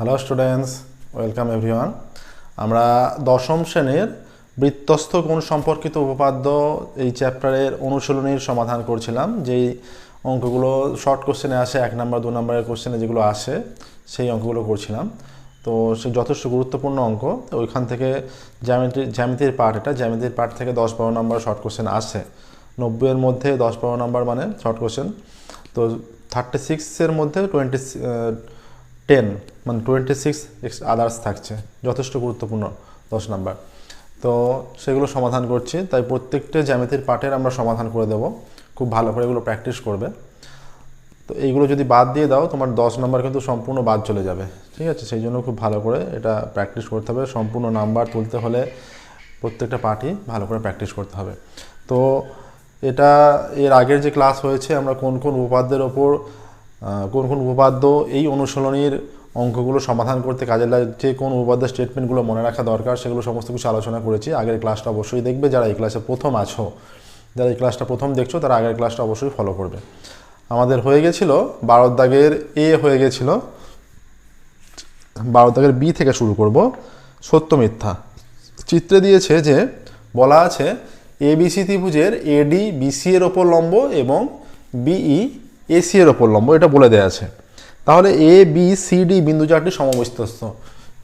Hello students welcome everyone আমরা দশম শ্রেণির বৃত্তস্থ কোণ সম্পর্কিত উপপাদ্য এই চ্যাপ্টারের অনুশীলনীর সমাধান করছিলাম। যেই অঙ্কগুলো শর্ট কোশ্চেনে আসে, এক নম্বর দু নম্বরের কোশ্চেনে যেগুলো আসে, সেই অঙ্কগুলো করছিলাম। তো সে যথেষ্ট গুরুত্বপূর্ণ অঙ্ক। ওইখান থেকে জ্যামিতি জ্যামিতির পার্ট এটা। জ্যামিতির পার্ট থেকে দশ বারো নম্বর শর্ট কোশ্চেন আসে। নব্বইয়ের মধ্যে দশ বারো নম্বর মানে শর্ট কোশ্চেন তো থার্টি সিক্সের মধ্যে টোয়েন্টি টেন মানে টোয়েন্টি সিক্স আদার্স থাকছে, যথেষ্ট গুরুত্বপূর্ণ দশ নাম্বার। তো সেগুলো সমাধান করছি, তাই প্রত্যেকটা জ্যামিতির পার্টের আমরা সমাধান করে দেব, খুব ভালো করে এগুলো প্র্যাকটিস করবে। তো এইগুলো যদি বাদ দিয়ে দাও, তোমার দশ নাম্বার কিন্তু সম্পূর্ণ বাদ চলে যাবে, ঠিক আছে? সেই জন্য খুব ভালো করে এটা প্র্যাকটিস করতে হবে, সম্পূর্ণ নাম্বার তুলতে হলে প্রত্যেকটা পার্টই ভালো করে প্র্যাকটিস করতে হবে। তো এটা এর আগের যে ক্লাস হয়েছে, আমরা কোন কোন উপাদ্যের ওপর কোন কোন উপপাদ্য এই অনুশীলনীর অঙ্কগুলো সমাধান করতে কাজে লাগছে, কোন উপপাদ্যের স্টেটমেন্টগুলো মনে রাখা দরকার সেগুলো সমস্ত কিছু আলোচনা করেছি। আগের ক্লাসটা অবশ্যই দেখবে, যারা এই ক্লাসে প্রথম আছো, যারা এই ক্লাসটা প্রথম দেখছ, তারা আগের ক্লাসটা অবশ্যই ফলো করবে। আমাদের হয়ে গেছিল বারোর দাগের এ হয়ে গেছিল। বারো দাগের বি থেকে শুরু করব। সত্য মিথ্যা। চিত্রে দিয়েছে যে, বলা আছে এবিসি ত্রিভুজের এডি বিসি এর ওপর লম্ব এবং বিই এসি এর ওপর লম্ব, এটা বলে দেওয়া আছে। তাহলে এ বি সি ডি বিন্দু চারটি সমবিস্তস্ত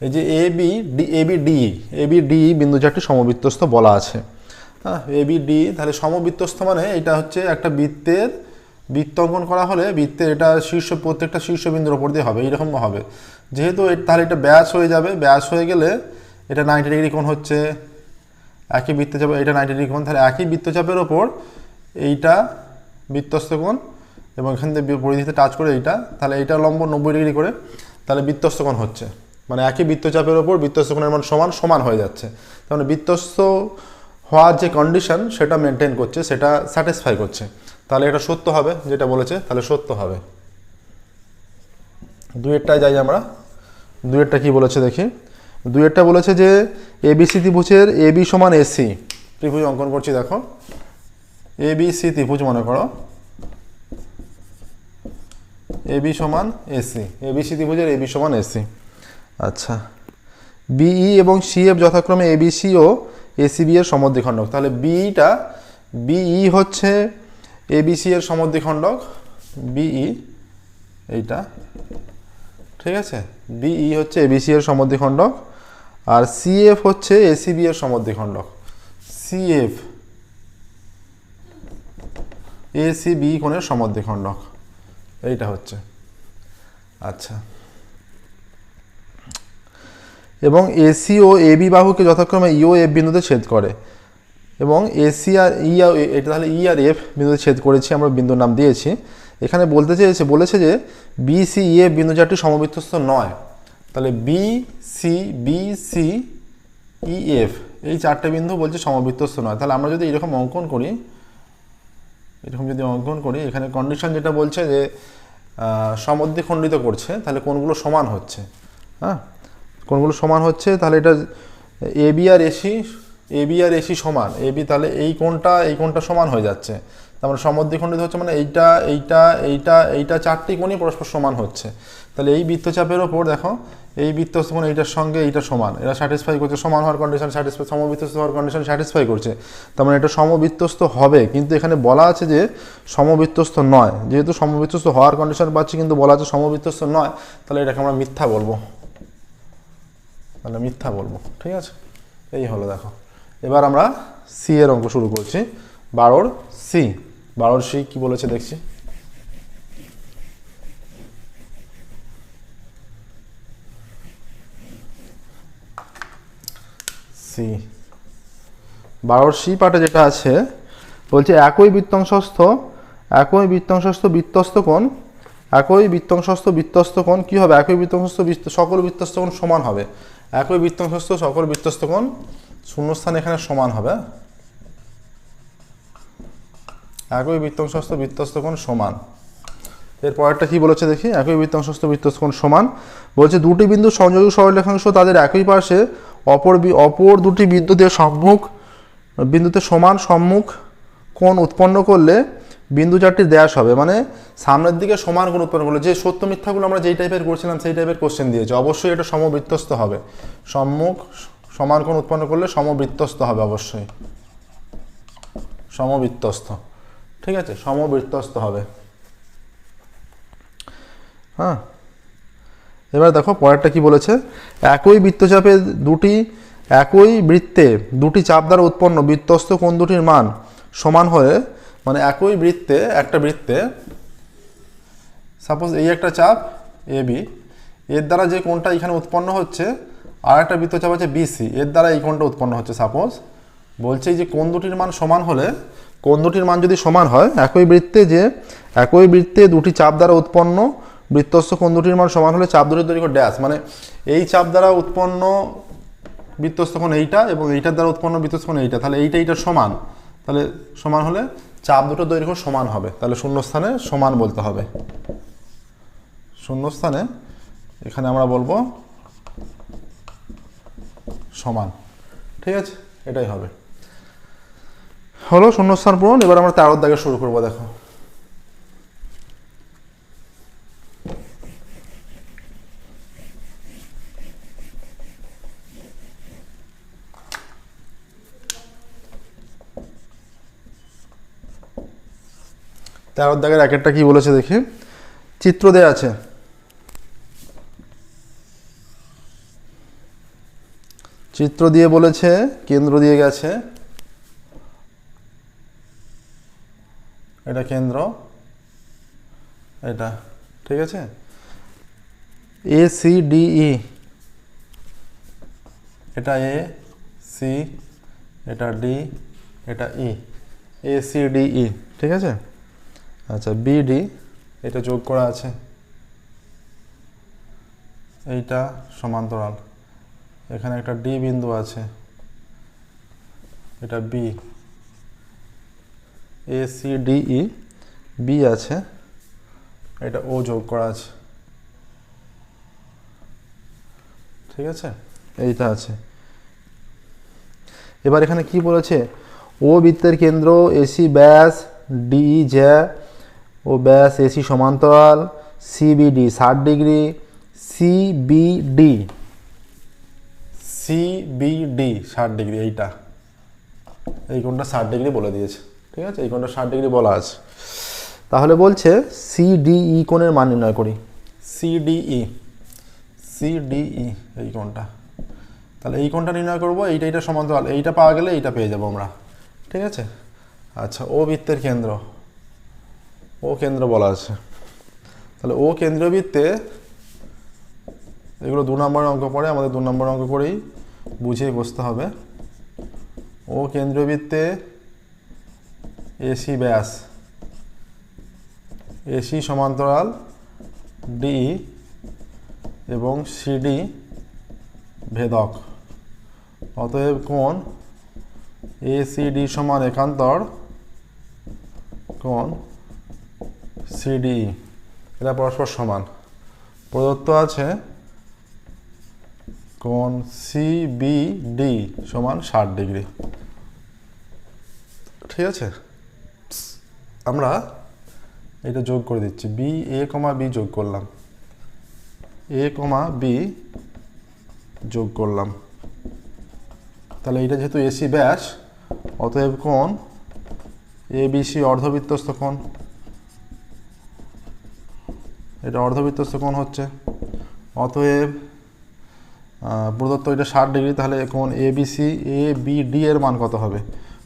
এই যে A B D A B D A B D বিন্দু চারটি সমবৃত্তস্থ বলা আছে। হ্যাঁ এ বি ডি তাহলে সমবৃত্তস্থ মানে এটা হচ্ছে একটা বৃত্তের, বৃত্ত অঙ্কন করা হলে বৃত্তের এটা শীর্ষ, প্রত্যেকটা শীর্ষবিন্দুর ওপর দিয়ে হবে, এইরকম হবে। যেহেতু তাহলে এটা ব্যাস হয়ে যাবে, ব্যাস হয়ে গেলে এটা নাইনটি ডিগ্রি কোণ হচ্ছে, একই বৃত্তচাপ, এটা নাইনটি ডিগ্রি কোণ, তাহলে একই বৃত্তচাপের ওপর এইটা বৃত্তস্থ কোণ এবং এখান থেকে পরিধিতে টাচ করে এইটা, তাহলে এইটা লম্ব নব্বই ডিগ্রি করে, তাহলে বৃত্তস্থ কোণ হচ্ছে। মানে একই বৃত্তচাপের ওপর বৃত্তস্থ কোণের মান সমান সমান হয়ে যাচ্ছে। তার মানে বৃত্তস্থ হওয়ার যে কন্ডিশন সেটা মেনটেন করছে, সেটা স্যাটিসফাই করছে। তাহলে এটা সত্য হবে, যেটা বলেছে, তাহলে সত্য হবে। দুয়েরটায় যাই আমরা। দুয়েরটা কি বলেছে দেখি? দুয়েরটা বলেছে যে এবিসি ত্রিভুজের এবি সমান এসি ত্রিভুজ অঙ্কন করছি, দেখো। এবিসি ত্রিভুজ মনে করো। এবি সমান এসি এবিসি ত্রিভুজের এবি সমান এসি আচ্ছা। বিই এবং সিএফ যথাক্রমে এবিসি ও এসিবি এর সমদ্বিখণ্ডক। তাহলে বিইটা বিই হচ্ছে এবিসি এর সমদ্বিখণ্ডক। বিই এইটা। ঠিক আছে? বিই হচ্ছে এবিসি এর সমদ্বিখণ্ডক। আর সিএফ হচ্ছে এসিবি এর সমদ্বিখণ্ডক। সিএফ এসিবি কোণের সমদ্বিখণ্ডক। এইটা হচ্ছে। আচ্ছা। এবং এসি ও এবি বাহুকে যথাক্রমে ইও এফ বিন্দুতে ছেদ করে। এবং এসি আর ই আর এটা তাহলে ই আর এফ বিন্দুতে ছেদ করেছি, আমরা বিন্দুর নাম দিয়েছি। এখানে বলতে চেয়েছে, বলেছে যে বি সি ই এফ বিন্দু চারটি সমবৃত্তস্থ নয়। তাহলে B C B C E F এই চারটে বিন্দু বলছে সমবৃত্তস্থ নয়। তাহলে আমরা যদি এরকম অঙ্কন করি এরকম যদি অঙ্কন করি, এখানে কন্ডিশন যেটা বলছে যে সমদ্বিখণ্ডিত করছে, তাহলে কোনগুলো সমান হচ্ছে? হ্যাঁ? কোনগুলো সমান হচ্ছে? তাহলে এটা এ, বি আর এসি এ, বি আর এসি সমান। এ, বি তাহলে এই কোনটা এই কোনটা সমান হয়ে যাচ্ছে। তার মানে সমদ্বিখণ্ডিত হচ্ছে মানে এইটা এইটা এইটা এইটা চারটি কোণই পরস্পর সমান হচ্ছে। তাহলে এই বৃত্তচাপের ওপর দেখো এই বৃত্তস্থ কোণ এইটার সঙ্গে এইটা সমান। এরা স্যাটিসফাই করছে, সমান হওয়ার কন্ডিশন স্যাটিসফাই সমবৃত্তস্থ হওয়ার কন্ডিশন স্যাটিসফাই করছে। তার মানে এটা সমবৃত্তস্থ হবে, কিন্তু এখানে বলা আছে যে সমবৃত্তস্থ নয়। যেহেতু সমবৃত্তস্থ হওয়ার কন্ডিশন পাচ্ছি, কিন্তু বলা আছে সমবৃত্তস্থ নয়, তাহলে এটাকে আমরা মিথ্যা বলব। তাহলে মিথ্যা বলব, ঠিক আছে? এই হলো দেখো। এবার আমরা সি এর অঙ্ক শুরু করছি। বারোর সি বারোর সি কি বলেছে দেখছি? সি। বারোর সি পাটে যেটা আছে, বলছে, একই বৃত্তাংশস্থ একই বৃত্তাংশস্থ বৃত্তস্থ কোণ, একই বৃত্তাংশস্থ বৃত্তস্থ কোণ, কী হবে? একই বৃত্তাংশস্থ বৃত্ত, সকল বৃত্তস্থ কোণ সমান হবে। একই বৃত্তাংশস্থ, সকল বৃত্তস্থ কোণ শূন্যস্থান এখানে সমান হবে। একই বৃত্তাংশস্থ বৃত্তস্থ কোণ সমান। এর পরেরটা কি বলেছে দেখি? একই বৃত্তাংশস্থ বৃত্তস্থ কোণ সমান। বলছে, দুটি বিন্দু সংযোগী সরলরেখাংশ তাদের একই পাশে অপর অপর দুটি বিন্দুতে সম্মুখ বিন্দুতে সমান সম্মুখ কোণ উৎপন্ন করলে বিন্দু চারটি ড্যাশ হবে। মানে সামনের দিকে সমান কোণ উৎপন্ন করলে, যে সত্য মিথ্যাগুলো আমরা যেই টাইপের করছিলাম সেই টাইপের কোশ্চেন দিয়েছে। অবশ্যই এটা সমবৃত্তস্ত হবে। সম্মুখ সমান কোণ উৎপন্ন করলে সমবৃত্তস্ত হবে অবশ্যই। সমবৃত্তস্থ। ঠিক আছে? সমবৃত্তস্থ হবে। হ্যাঁ? এবার দেখো, পরেরটা কি বলেছে? একই বৃত্তচাপে দুটি, একই বৃত্তে দুটি চাপ দ্বারা উৎপন্ন, বৃত্তস্থ কোন দুটির মান সমান হয়ে মানে একই বৃত্তে, একটা বৃত্তে সাপোজ এই একটা চাপ এ বি এর দ্বারা যে কোনটা এখানে উৎপন্ন হচ্ছে, আর একটা বৃত্তচাপ আছে বিসি এর দ্বারা এই কোণটা উৎপন্ন হচ্ছে সাপোজ বলছে যে কোন দুটির মান সমান হলে, কোন দুটির মান যদি সমান হয়, একই বৃত্তে যে, একই বৃত্তে দুটি চাপ দ্বারা উৎপন্ন বৃত্তস্থ কোণ দুটির মান সমান হলে চাপ দুটির দৈর্ঘ্য ড্যাশ মানে এই চাপ দ্বারা উৎপন্ন বৃত্তস্থ কোণ এইটা এবং এইটার দ্বারা উৎপন্ন বৃত্তস্থ কোণ এইটা, তাহলে এইটা এইটা সমান, তাহলে সমান হলে চাপ দুটো দৈর্ঘ্য সমান হবে, তাহলে শূন্যস্থানে সমান বলতে হবে। শূন্যস্থানে এখানে আমরা বলব সমান, ঠিক আছে? এটাই হবে। হলো শূন্যস্থান পূরণ, এবার আমরা তেরোর দাগে শুরু করব, দেখো। তেরোর দাগের একেরটা কি বলেছে দেখি। চিত্র দেয়া আছে। চিত্র দিয়ে বলেছে, কেন্দ্র দিয়ে গেছে। এটা কেন্দ্র। এটা, ঠিক আছে? এ সি ডি ই এটা এ সি এটা ডি এটা ই এ সি ডি ই ঠিক আছে? আচ্ছা বিডি এটা যোগ করা আছে। এইটা সমান্তরাল। এখানে একটা ডি বিন্দু আছে। এটা B A C D E B আছে। এটা ও যোগ করা আছে। ঠিক আছে? এইটা আছে। এবার এখানে কি বলেছে? ও বৃত্তের কেন্দ্র এসি ব্যাস ডিই জ্যা ও ব্যাস এসি সমান্তরাল সিবিডি ষাট ডিগ্রি সিবিডি সিবিডি ষাট ডিগ্রি এইটা। এই কোণটা ষাট ডিগ্রি বলে দিয়েছে ঠিক আছে? এই কোণটা ষাট ডিগ্রি বলা আছে। তাহলে বলছে সিডিই কোণের মান নির্ণয় করি। সিডিই সিডিই এই কোণটা। তাহলে এই কোণটা নির্ণয় করব এইটা এইটা সমান্তরাল এইটা পাওয়া গেলে এইটা পেয়ে যাব আমরা ঠিক আছে? আচ্ছা ও বৃত্তের কেন্দ্র। ও কেন্দ্র বলা আছে। তাহলে ও কেন্দ্রীয় বৃত্তে এগুলো দু নম্বর অঙ্ক পড়ে, আমাদের দু নম্বর অঙ্ক করেই বুঝিয়ে বসতে হবে। ও কেন্দ্রীয় বৃত্তে এসি ব্যাস। এসি সমান্তরাল ডি এবং সিডি ভেদক। অতএব কোণ এসিডি সমান একান্তর কোণ সিডি এরা পরস্পর সমান। প্রদত্ত আছে কোণ সিবিডি সমান ষাট ডিগ্রি। ঠিক আছে? আমরা এটা যোগ করে দিচ্ছি। বি এ কমা বি যোগ করলাম। এ কমা বি যোগ করলাম। তাহলে এটা যেহেতু এসি ব্যাস, অতএব কোণ এ বিসি অর্ধবৃত্তস্থ কোণ। এটা অর্ধবৃত্তস্থ কোণ হচ্ছে। অতএব প্রদত্ত এটা ষাট ডিগ্রি, তাহলে কোণ A BC A B D এর মান কত হবে?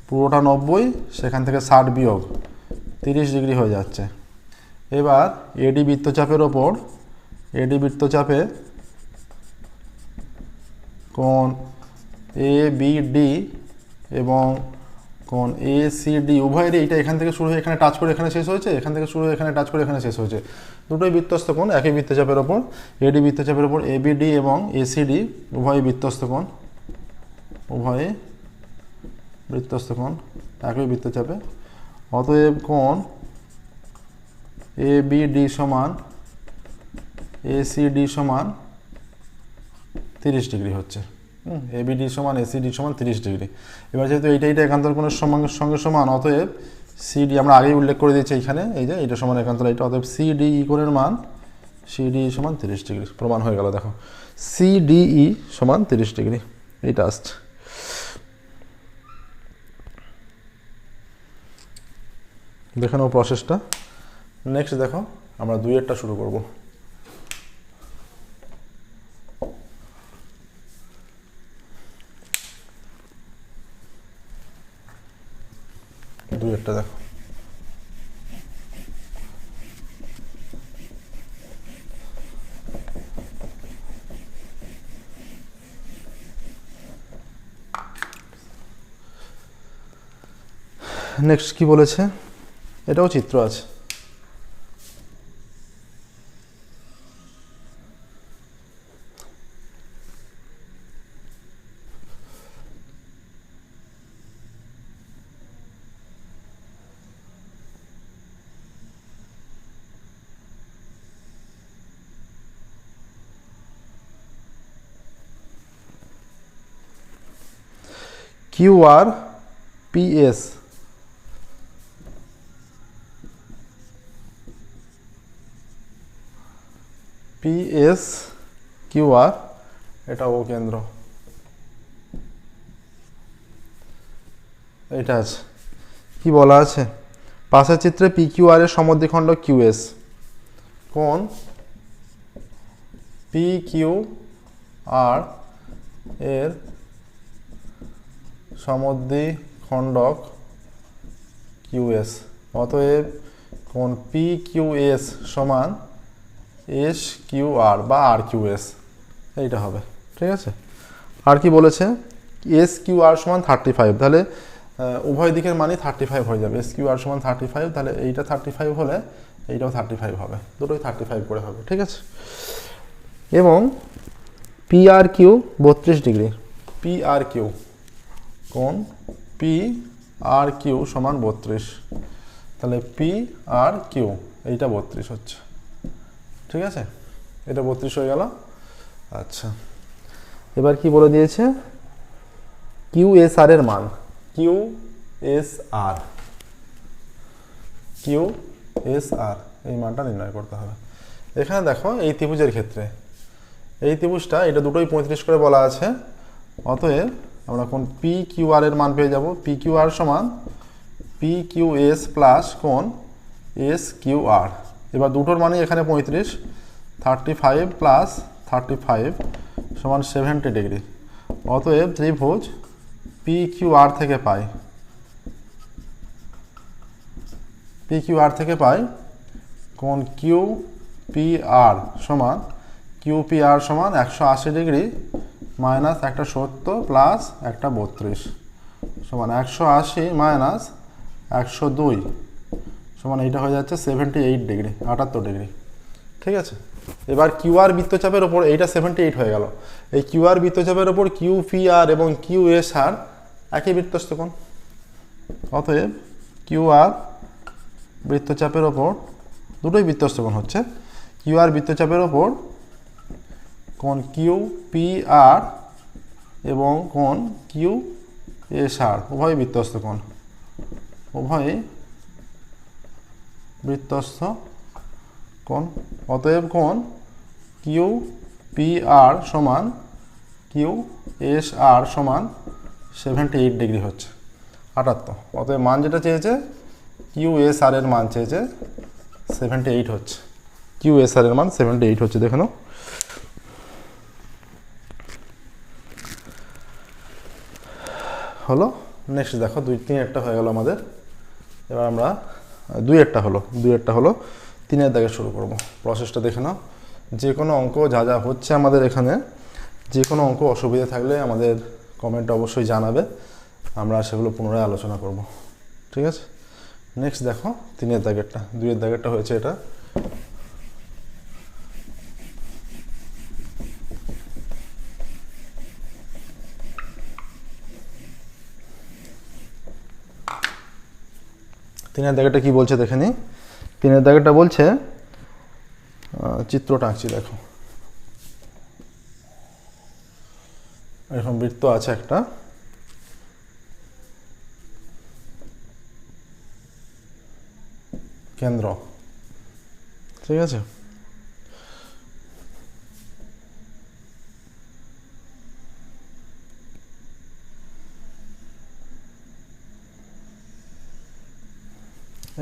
পুরোটা নব্বই, সেখান থেকে ষাট বিয়োগ তিরিশ ডিগ্রি হয়ে যাচ্ছে। এবার এডি বৃত্তচাপের ওপর এডি বৃত্তচাপে কোণ এ বি ডি এবং কোণ এ সি ডি উভয়ের এইটা এখান থেকে শুরু হয়ে এখানে টাচ করে এখানে শেষ হয়েছে, এখান থেকে শুরু হয়ে এখানে টাচ করে এখানে শেষ হয়েছে। দুটোই বৃত্তস্থ কোণ, একই বৃত্তচাপের ওপর। এডি বৃত্তচাপের ওপর এ বি ডি এবং এসিডি উভয়ই বৃত্তস্থ কোণ। উভয়ে বৃত্তস্থ কোণ, একই বৃত্তচাপে। অতএব কোণ এ বি ডি সমান এসিডি সমান তিরিশ ডিগ্রি হচ্ছে। এবিডি সমান এসিডি সমান তিরিশ ডিগ্রি। এবার যেহেতু এইটা এইটা একান্তর কোণের সঙ্গে সমান, অতএব সিডি আমরা আগেই উল্লেখ করে দিয়েছি এখানে এই যে এটা সমান একান্তর এটা অতএব সিডি কোণের মান সিডি সমান তিরিশ ডিগ্রি। প্রমাণ হয়ে গেল, দেখো। সিডিই সমান তিরিশ ডিগ্রি। এইটা আসছে দেখে নাও প্রসেসটা নেক্সট দেখো, আমরা দুইয়েরটা শুরু করব দুইয়েরটা দেখো নেক্সট কি বলেছে? এটাও চিত্র আছে। Q R PS PS Q R এটা ও কেন্দ্র। এটা আছে। কি বলা আছে? পাশের চিত্রে পি কিউ এর সমদ্বিখণ্ড কিউএস কোন? পি কিউ আর এর সমদ্বিখণ্ডক কিউএস অতএব কোন পি কিউএস সমান এস কিউ আর বা আর কিউ এস এইটা হবে, ঠিক আছে? আর কি বলেছে? এস কিউ আর সমান থার্টি ফাইভ তাহলে উভয় দিকের মানই থার্টি ফাইভ হয়ে যাবে। এস কিউ আর সমান থার্টি ফাইভ তাহলে এইটা থার্টি ফাইভ হলে এইটাও থার্টি ফাইভ হবে। দুটোই থার্টি ফাইভ করে হবে, ঠিক আছে? এবং পি আর কিউ বত্রিশ ডিগ্রি। পি আর কিউ কোন পি আর কিউ সমান বত্রিশ। তাহলে পি আর কিউ এইটা বত্রিশ হচ্ছে। ঠিক আছে? এটা বত্রিশ হয়ে গেল। আচ্ছা। এবার কি বলে দিয়েছে? কিউ এস আর এর মান। Q S R. Q S R. এই মানটা নির্ণয় করতে হবে। এখানে দেখো এই ত্রিভুজের ক্ষেত্রে। এই ত্রিভুজটা এটা দুটোই পঁয়ত্রিশ করে বলা আছে। অতএব আমরা কোন পি কিউ আর এর মান পেয়ে যাব। পি কিউ আর সমান পি কিউ এস প্লাস কোন এস কিউ আর। এবার দুটোর মানে এখানে পঁয়ত্রিশ thirty five plus thirty five সমান সেভেন্টি ডিগ্রি অতএব ত্রিভুজ পি কিউ আর থেকে পাই। পি কিউ আর থেকে পাই কোন কিউ পি আর সমান কিউ পি আর সমান একশো আশি ডিগ্রি মাইনাস একটা সত্তর প্লাস একটা বত্রিশ সমান একশো আশি মাইনাস একশো দুই। সমান এইটা হয়ে যাচ্ছে সেভেন্টি এইট ডিগ্রি আটাত্তর ডিগ্রি ঠিক আছে? এবার কিউআর বৃত্তচাপের ওপর এইটা সেভেন্টি এইট হয়ে গেল। এই কিউআর বৃত্তচাপের ওপর কিউ পি আর এবং কিউ এস আর একই বৃত্তস্থ কোণ অতএব কিউআর বৃত্তচাপের ওপর দুটোই বৃত্তস্থ কোণ হচ্ছে কিউআর বৃত্তচাপের ওপর কোণ কিউ পি আর এবং কোণ কিউ এস আর উভয় বৃত্তস্থ কোণ উভয়ই বৃত্তস্থ কোণ। অতএব কোণ কিউ পি আর সমান কিউ এস আর সমান সেভেন্টি এইট ডিগ্রি হচ্ছে। আটাত্তর। অতএব মান যেটা চেয়েছে, কিউ এস আর এর মান চেয়েছে সেভেন্টি এইট হচ্ছে। কিউ এস আর এর মান সেভেন্টি এইট হচ্ছে, দেখে নাও। হলো? নেক্সট দেখো, দুই, তিন একটা হয়ে গেল আমাদের। এবার আমরা দুই একটা হলো, দুই একটা হলো, তিনের দাগে শুরু করব। প্রসেসটা দেখে নাও। যে কোনো অঙ্ক যা যা হচ্ছে আমাদের এখানে, যে কোনো অঙ্ক অসুবিধা থাকলে আমাদের কমেন্টে অবশ্যই জানাবে। আমরা সেগুলো পুনরায় আলোচনা করব। ঠিক আছে? নেক্সট দেখো, তিনের দাগেরটা। দুইয়ের দাগেরটা হয়েছে এটা। তিনের দাগেটা কি বলছে দেখে নি তিনের দাগেটা বলছে চিত্রটা আঁকছি, দেখো। এরকম বৃত্ত আছে একটা। কেন্দ্র। ঠিক আছে?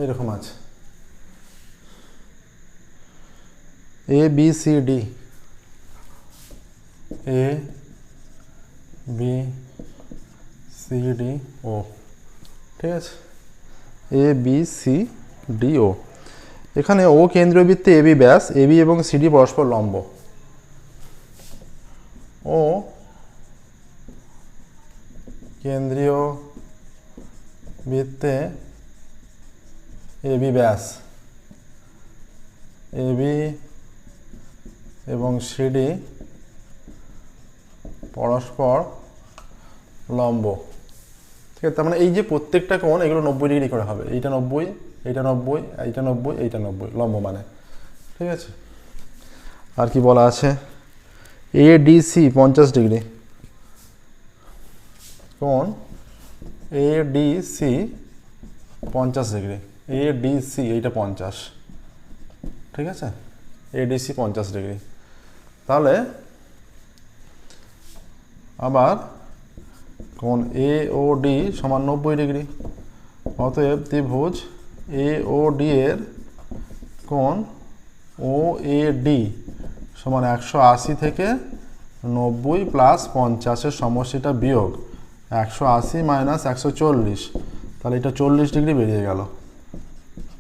এইরকম আছে। A B C D A B C D ও ঠিক আছে? এ বি সি ডি ও এখানে ও কেন্দ্রীয় বৃত্তে এবি ব্যাস। এবি এবং সিডি পরস্পর লম্ব। ও কেন্দ্রীয় বৃত্তে এবি ব্যাস। এবি এবং সিডি পরস্পর লম্ব। ঠিক আছে, তার মানে এই যে প্রত্যেকটা কোণ, এগুলো নব্বই ডিগ্রি করে হবে। এইটা নব্বই এইটা নব্বই এইটা নব্বই এইটা নব্বই, লম্ব মানে। ঠিক আছে? আর কি বলা আছে? এ ডি সি পঞ্চাশ ডিগ্রি কোণ? এ ডি সি পঞ্চাশ ডিগ্রি এ ডি সি এইটা পঞ্চাশ। ঠিক আছে? এডিসি পঞ্চাশ ডিগ্রি তাহলে আবার কোন এ ও ডি সমান নব্বই ডিগ্রি অতএব ত্রিভুজ এ ও ডি এর কোন ও এ ডি সমান একশো আশি থেকে নব্বই প্লাস পঞ্চাশের সমষ্টিটা বিয়োগ। একশো আশি মাইনাস একশো চল্লিশ। তাহলে এটা চল্লিশ ডিগ্রি বেরিয়ে গেল।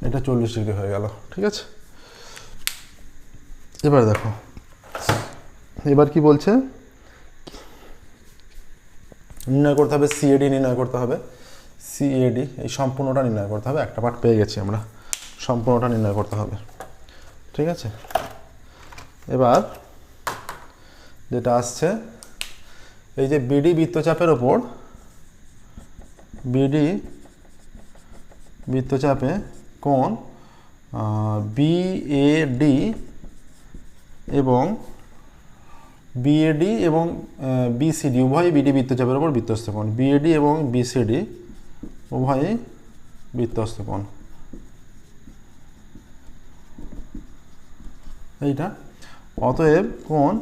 এটা চল্লিশ ডিগ্রি হয়ে গেল, ঠিক আছে? এবার দেখো, এবার কি বলছে? নির্ণয় করতে হবে সিএডি নির্ণয় করতে হবে। সিএডি এই সম্পূর্ণটা নির্ণয় করতে হবে, একটা পার্ট পেয়ে গেছি আমরা। সম্পূর্ণটা নির্ণয় করতে হবে, ঠিক আছে? এবার যেটা আসছে, এই যে বিডি বৃত্তচাপের ওপর বিডি বৃত্তচাপে কোন বিএডি এবং বিএডি এবং বিসিডি উভয়ই বিডি বৃত্তচাপের উপর বৃত্তস্থ কোণ। বিএডি এবং বিসিডি উভয়ই বৃত্তস্থ কোণ। এইটা। অতএব কোণ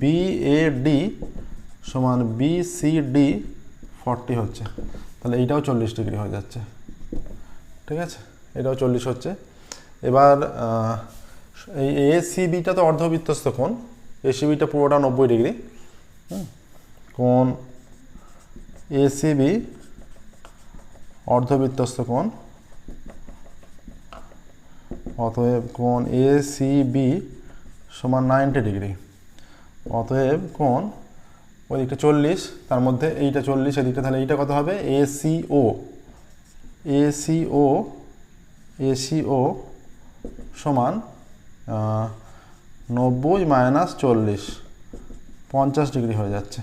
বিএডি সমান বিসিডি ফর্টি হচ্ছে। তাহলে এইটাও চল্লিশ ডিগ্রি হয়ে যাচ্ছে। ঠিক আছে? এটাও চল্লিশ হচ্ছে। এবার এই এসিবিটা তো অর্ধবৃত্তস্থ কোণ। এসিবিটা পুরোটা নব্বই ডিগ্রি। হুম, কোণ এসিবি অর্ধবৃত্তস্থ কোণ। অতএব কোণ এসিবি সমান নাইনটি ডিগ্রি। অতএব কোণ ওই দিকটা চল্লিশ তার মধ্যে এইটা চল্লিশ এদিকটা তাহলে এইটা কত হবে? এসিও এসিও এসিও সমান নব্বই মাইনাস চল্লিশ, পঞ্চাশ ডিগ্রি হয়ে যাচ্ছে।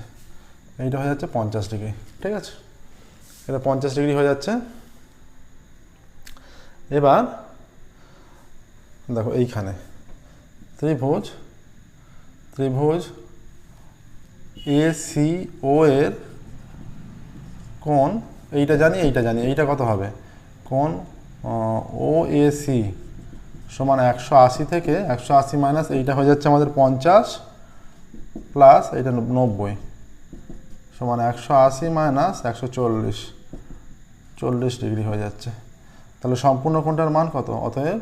এইটা হয়ে যাচ্ছে পঞ্চাশ ডিগ্রি ঠিক আছে? এটা পঞ্চাশ ডিগ্রি হয়ে যাচ্ছে। এবার, দেখো এইখানে, ত্রিভুজ ত্রিভুজ এ ও এর কোণ, এইটা জানি এইটা জানি, এইটা কত হবে? কোণ ও এ সি সমান একশো আশি থেকে একশো আশি মাইনাস এইটা হয়ে যাচ্ছে আমাদের পঞ্চাশ প্লাস এইটা নব- নব্বই সমান একশো আশি মাইনাস একশো চল্লিশ। চল্লিশ ডিগ্রি হয়ে যাচ্ছে। তাহলে সম্পূর্ণ কোণটার মান কত? অতএব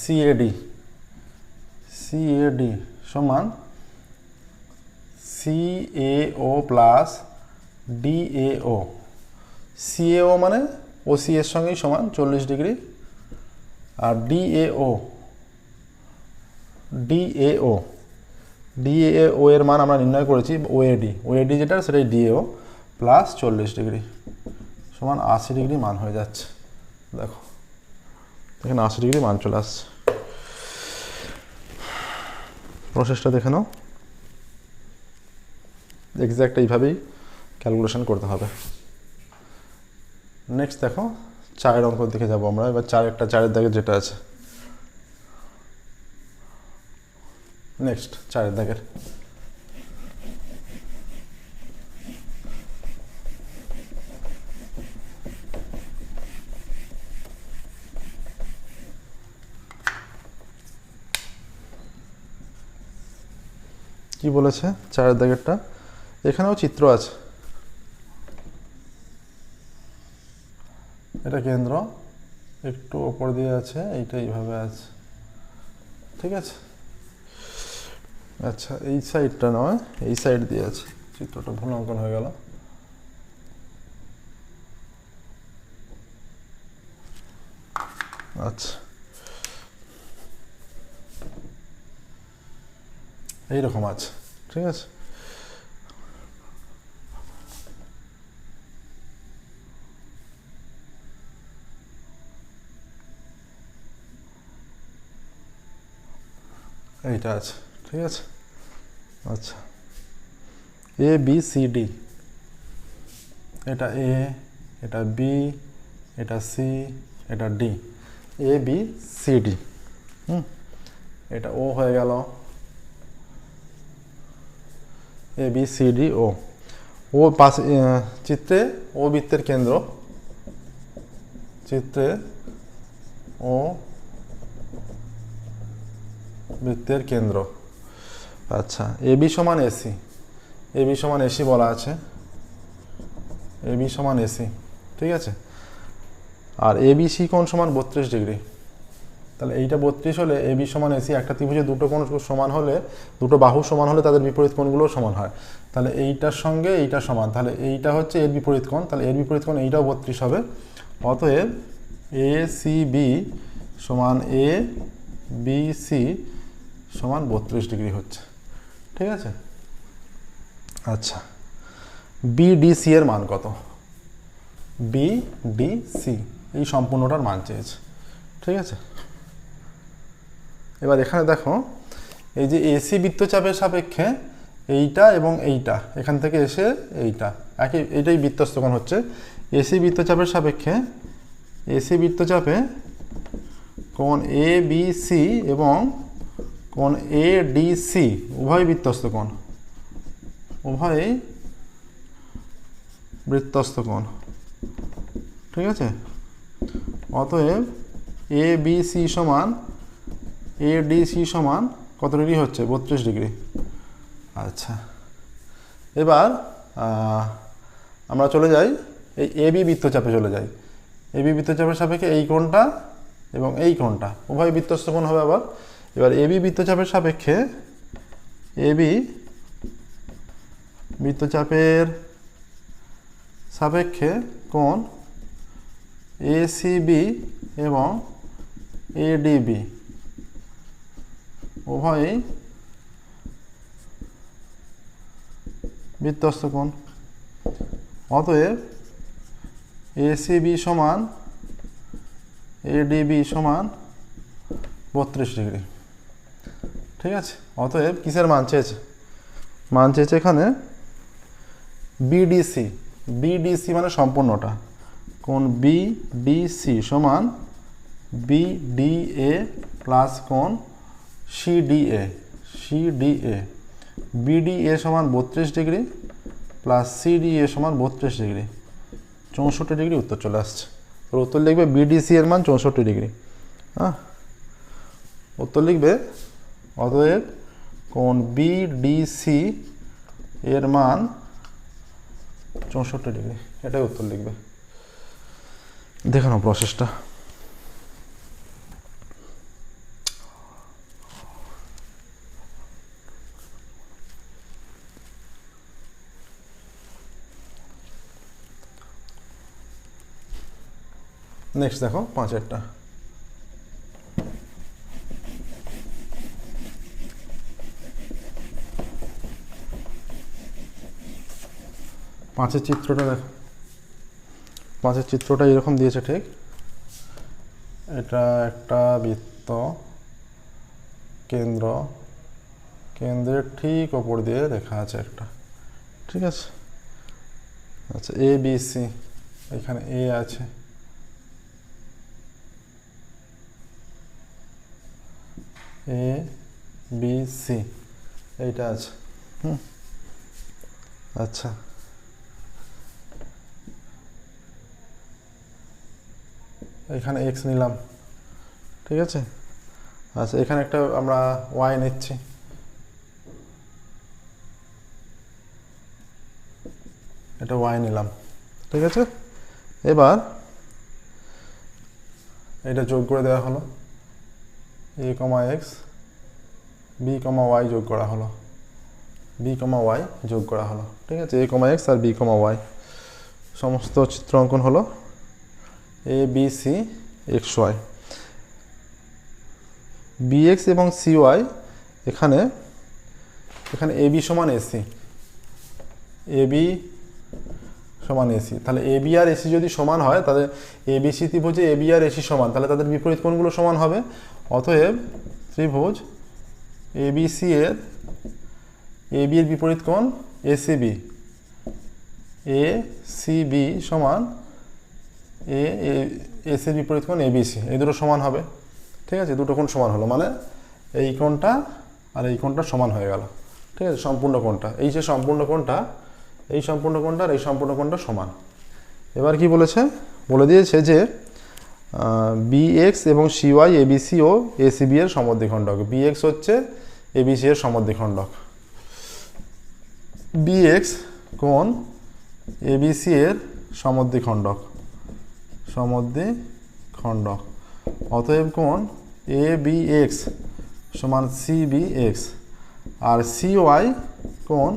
সিএডি সিএডি সমান সিএও প্লাস ডিএও সিএও মানে ওসি এর সঙ্গেই সমান চল্লিশ ডিগ্রি আর ডিএও ডিএও ডিএও এর মান আমরা নির্ণয় করেছি ওএডি ওএডি যেটা সেটাই ডিএও প্লাস চল্লিশ ডিগ্রি সমান আশি ডিগ্রি মান হয়ে যাচ্ছে। দেখো, এখানে আশি ডিগ্রি মান চলে আসছে। প্রসেসটা দেখে নাও। এক্স্যাক্ট এইভাবেই ক্যালকুলেশন করতে হবে। নেক্সট দেখো চারের অঙ্ক দিকে যাব আমরা। এবার চার একটা, চারের দাগে যেটা আছে। নেক্সট চারের দাগের। কি বলেছে চারের দাগেরটা? এখানেও চিত্র আছে। এটা কেন্দ্র, একটু ওপর দিয়ে আছে, এইটা এইভাবে আছে। ঠিক আছে? আচ্ছা এই সাইডটা নয়, এই সাইড দিয়ে আছে। চিত্রটা ভুল অঙ্কন হয়ে গেল। আচ্ছা। এইরকম আছে। ঠিক আছে? এইটা আছে, ঠিক আছে? আচ্ছা। এ বি সি ডি এটা এ এটা বি এটা সি এটা D A B C D হুম? এটা ও হয়ে গেল। এ বি সি ডি ও ও পাশে চিত্রে ও বৃত্তের কেন্দ্র। চিত্রে ও বৃত্তের কেন্দ্র। আচ্ছা এ বি সমান এসি এ বি সমান এসি বলা আছে। এ বি সমান এসি ঠিক আছে? আর এ বি সি কোণ সমান বত্রিশ ডিগ্রি। তাহলে এইটা বত্রিশ হলে এ বি সমান এসি একটা ত্রিভুজে দুটো কোণ সমান হলে, দুটো বাহু সমান হলে তাদের বিপরীত কোণগুলোও সমান হয়। তাহলে এইটার সঙ্গে এইটা সমান। তাহলে এইটা হচ্ছে এর বিপরীত কোণ। তাহলে এর বিপরীত কোণ এইটাও বত্রিশ হবে। অতএব এ সি বি সমান এ বি সি সমান বত্রিশ ডিগ্রি হচ্ছে। ঠিক আছে? আচ্ছা। বিডিসি এর মান কত? বিডিসি এই সম্পূর্ণটার মান চেয়েছে। ঠিক আছে? এবার এখানে দেখো, এই যে এসি বৃত্তচাপের সাপেক্ষে এইটা এবং এইটা, এখান থেকে এসে এইটা। একই, এইটাই বৃত্তস্থকোণ হচ্ছে। এসি বৃত্তচাপের সাপেক্ষে এসি বৃত্তচাপে কোণ এ বি সি এবং কোণ এ ডি সি উভয় বৃত্তস্থ কোণ? উভয়ই বৃত্তস্থ কোণ। ঠিক আছে? অতএব এ বি সি সমান এ ডি সি সমান কত ডিগ্রি হচ্ছে? বত্রিশ ডিগ্রি। আচ্ছা। এবার আমরা চলে যাই। এই এ বি বৃত্তচাপে চলে যাই। এ বি বৃত্তচাপের সাপেক্ষে এই কোণটা এবং এই কোণটা। উভয় বৃত্তস্থ কোণ হবে আবার এবার এবি বৃত্তচাপের সাপেক্ষে এ বি বৃত্তচাপের সাপেক্ষে কোণ এসিবি এবং এডিবি উভয়ই বৃত্তস্থ কোণ। অতএব এসিবি সমান এডিবি সমান বত্রিশ ডিগ্রি। ঠিক আছে? অতএব কিসের মান চেয়েছে? মান চেয়েছে এখানে বিডিসি বিডিসি মানে সম্পূর্ণটা। কোন বিডিসি সমান বিডিএ প্লাস কোন সিডিএ সিডিএ বিডিএ সমান বত্রিশ ডিগ্রি প্লাস সিডিএ সমান বত্রিশ ডিগ্রি। চৌষট্টি ডিগ্রি উত্তর চলে আসছে। তোর উত্তর লিখবে বিডিসি এর মান চৌষট্টি ডিগ্রি। হ্যাঁ উত্তর লিখবে অতএব কোন বিডিসি এর মান চৌষট্টি ডিগ্রি। এটাই উত্তর লিখবে। দেখে নাও প্রসেসটা নেক্সট দেখো পাঁচেরটা পাঁচের চিত্রটা দেখো। পাঁচের চিত্রটা এরকম দিয়েছে, ঠিক? এটা একটা বৃত্ত, কেন্দ্র। কেন্দ্রের ঠিক ওপর দিয়ে রেখা আছে একটা, ঠিক আছে? আচ্ছা এ বি সি এখানে এ আছে। এ বি সি এইটা আছে। হুম? আচ্ছা। এখানে এক্স নিলাম। ঠিক আছে? আচ্ছা এখানে একটা আমরা ওয়াই নিচ্ছি। এটা ওয়াই নিলাম। ঠিক আছে? এবার এটা যোগ করে দেওয়া হলো। A comma X B comma Y যোগ করা হলো। বি কমা ওয়াই যোগ করা হলো। ঠিক আছে? এ কমা এক্স আর বি কমা ওয়াই সমস্ত চিত্র অঙ্কন হলো। A B C X Y BX এবং সি ওয়াই এখানে এখানে এ বি সমান এসি এ বি সমান এসি তাহলে এ বি আর এসি যদি সমান হয়, তাহলে এ বি সি ত্রিভুজে এ বি আর এসি সমান। তাহলে তাদের বিপরীত কোণগুলো সমান হবে। অতএব ত্রিভুজ এ বি সি এর এ বি এর বিপরীত কোণ A C B A C B সমান এ এস এর বিপরীত কোণ এ, বি, সি। এই দুটো সমান হবে। ঠিক আছে? দুটো কোণ সমান হলো। মানে এই কোণটা আর এই কোণটা সমান হয়ে গেল। ঠিক আছে? সম্পূর্ণ কোণটা। এই যে সম্পূর্ণ কোণটা, এই সম্পূর্ণ কোণটা আর এই সম্পূর্ণ কোণটা সমান। এবার কি বলেছে? বলে দিয়েছে যে বিএক্স এবং সিওয়াই এবিসি ও এসিবি এর সমদ্বিখণ্ডক। বিএক্স হচ্ছে এবিসি এর সমদ্বিখণ্ডক। বিএক্স কোণ এবিসি এর সমদ্বিখণ্ডক। সমদ্বিখণ্ডক অতএব কোণ? এ বি এক্স সমান সি বি এক্স আর সি ওয়াই কোণ?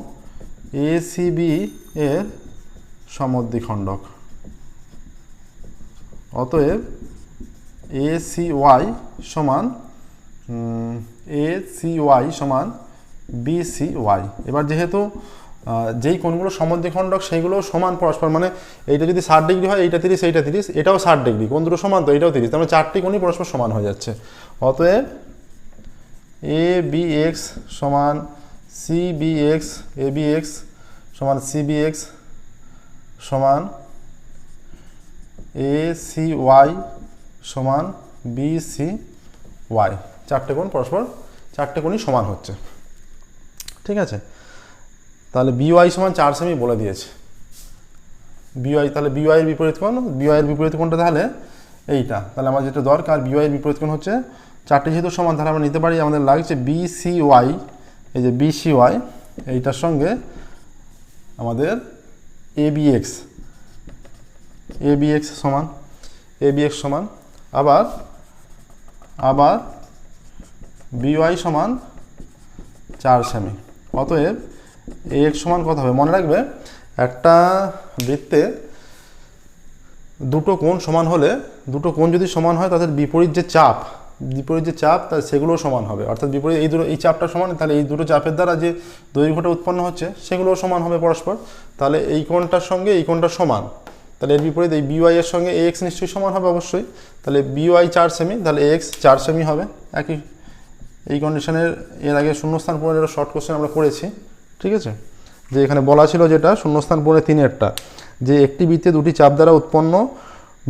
এ সি বি এর সমদ্বিখণ্ডক অতএব এ সি ওয়াই সমান এ সি ওয়াই সমান বি সি ওয়াই এবার যেহেতু যেই কোণগুলো সমদ্বিখণ্ডক সেইগুলো সমান পরস্পর। মানে এইটা যদি ষাট ডিগ্রি হয়, এইটা তিরিশ এইটা তিরিশ, এটাও ষাট ডিগ্রি। কোণ দুটো সমান তো, এটাও তিরিশ। তার মানে চারটি কোণই পরস্পর সমান হয়ে যাচ্ছে। অতএব এ বি এক্স সমান C B X A B X সমান সি বি এক্স সমান এ সি ওয়াই সমান বি সি ওয়াই চারটে কোণ পরস্পর, চারটে কোণই সমান হচ্ছে। ঠিক আছে? তাহলে বিওয়াই সমান চার সেমি বলে দিয়েছে। বিওয়াই তাহলে বিওয়াইয়ের বিপরীত কোণ বিওয়াইয়ের বিপরীত কোণটা তাহলে এইটা। তাহলে আমার যেটা দরকার বিওয়াইয়ের বিপরীত কোণ হচ্ছে চারটে যেহেতু সমান, তাহলে আমরা নিতে পারি আমাদের লাগছে বি সি ওয়াই এই যে বি সি ওয়াই এইটার সঙ্গে আমাদের A B X A B X সমান এ বি এক্স সমান, আবার আবার বিওয়াই সমান চার সেমি অতএব এক্স সমান কত হবে? মনে রাখবে, একটা বৃত্তে দুটো কোণ সমান হলে, দুটো কোণ যদি সমান হয়, তাদের বিপরীত যে চাপ, বিপরীত যে চাপ, তা সেগুলোও সমান হবে। অর্থাৎ বিপরীত এই দুটো, এই চাপটা সমান, তাহলে এই দুটো চাপের দ্বারা যে দৈর্ঘ্যটা উৎপন্ন হচ্ছে, সেগুলোও সমান হবে পরস্পর। তাহলে এই কোণটার সঙ্গে এই কোণটা সমান। তাহলে এর বিপরীত এই বিওয়াই এর সঙ্গে এক্স নিশ্চয়ই সমান হবে অবশ্যই। তাহলে বিওয়াই চার সেমি তাহলে এক্স চার সেমি হবে। একই, এই কন্ডিশনের এর আগে শূন্যস্থান পূরণের শর্ট কোশ্চেন আমরা করেছি ঠিক আছে? যে এখানে বলা ছিল যেটা, শূন্যস্থান পূরণে তিনেরটা। যে একটি বৃত্তে দুটি চাপ দ্বারা উৎপন্ন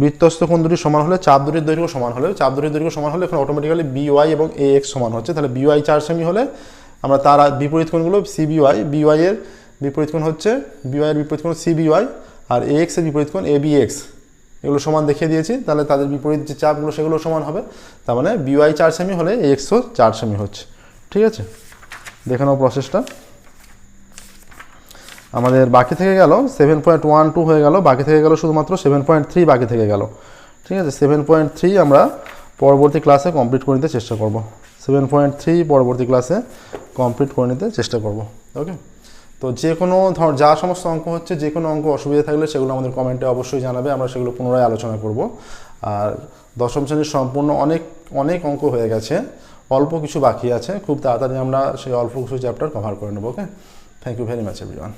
বৃত্তস্থ কোণ দুটি সমান হলে চাপ দুটির দৈর্ঘ্য সমান হলে, চাপ দুটির দৈর্ঘ্য সমান হলে এখন অটোমেটিক্যালি বিওয়াই এবং এ এক্স সমান হচ্ছে। তাহলে বিওয়াই চার সেমি হলে আমরা তার বিপরীত কোণগুলো সিবিওয়াই বিওয়াই এর বিপরীত কোণ হচ্ছে বিওয়াই এর বিপরীত কোণ সিবিওয়াই আর এ এক্সের বিপরীত কোণ এ বি এক্স এগুলো সমান দেখিয়ে দিয়েছি, তাহলে তাদের বিপরীত যে চাপগুলো সেগুলো সমান হবে। তার মানে বিওয়াই চার সেমি হলে এ এক্সও চার সেমি হচ্ছে। ঠিক আছে? দেখে নাও প্রসেসটা আমাদের বাকি থেকে গেল সেভেন পয়েন্ট ওয়ান টু হয়ে গেল, বাকি থেকে গেল শুধুমাত্র সেভেন পয়েন্ট থ্রি বাকি থেকে গেল। ঠিক আছে সেভেন পয়েন্ট থ্রি আমরা পরবর্তী ক্লাসে কমপ্লিট করে নিতে চেষ্টা করব। সেভেন পয়েন্ট থ্রি পরবর্তী ক্লাসে কমপ্লিট করে নিতে চেষ্টা করব। ওকে তো যে কোনো ধর, যা সমস্ত অঙ্ক হচ্ছে, যে কোনো অঙ্ক অসুবিধা থাকলে সেগুলো আমাদের কমেন্টে অবশ্যই জানাবে, আমরা সেগুলো পুনরায় আলোচনা করব। আর দশম শ্রেণির সম্পূর্ণ অনেক অনেক অঙ্ক হয়ে গেছে, অল্প কিছু বাকি আছে, খুব তাড়াতাড়ি আমরা সেই অল্প কিছু চ্যাপ্টার কভার করে নেব okay thank you very much everyone